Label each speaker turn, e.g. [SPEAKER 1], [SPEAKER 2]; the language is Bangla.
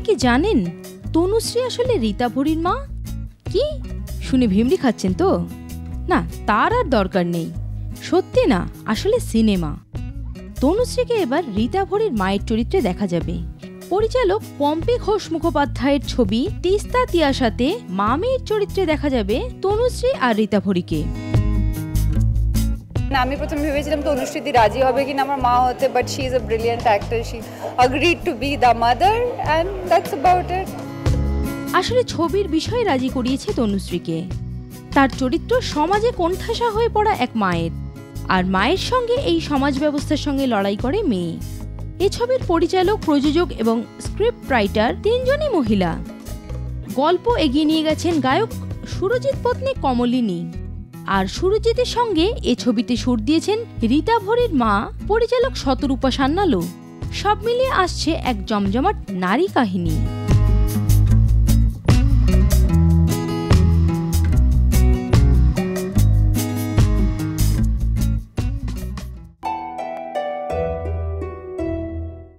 [SPEAKER 1] কি জানেন, তনুশ্রী আসলে রীতা ভরির মা? কি? শুনে ভিমড়ি খাচ্ছেন তো? না, তার আর দরকার নেই। সত্যি না, আসলে সিনেমা। তনুশ্রীকে এবার রীতা ভরির মায়ের চরিত্রে দেখা যাবে। পরিচালক পম্পি ঘোষ মুখোপাধ্যায়ের ছবি তিস্তা তিয়াসাতে মামের চরিত্রে দেখা যাবে তনুশ্রী আর রীতা ভরিকে।
[SPEAKER 2] না, আমি প্রথমে ভেবেছিলাম তো অনুষ্ঠিতি রাজি হবে কিনা, আমার মা হতে but she is a brilliant actor she agreed to be the mother and that's about it
[SPEAKER 1] আসলে ছবির বিষয় রাজি করিয়েছে তনুশ্রীকে। তার চরিত্র সমাজে কোণঠাসা হয়ে পড়া এক মায়ের, আর মায়ের সঙ্গে এই সমাজ ব্যবস্থার সঙ্গে লড়াই করে মেয়ে। এ ছবির পরিচালক, প্রযোজক এবং স্ক্রিপ্ট রাইটার তিনজনই মহিলা। গল্প এগিয়ে নিয়ে গেছেন গায়ক সুরজিৎ পত্নী কমলিনী। আর সুরজিতের সঙ্গে এ ছবিতে সুর দিয়েছেন রীতা ভরির মা, পরিচালক শতরূপা সান্নালো সব মিলিয়ে আসছে এক জমজমাট নারী কাহিনী।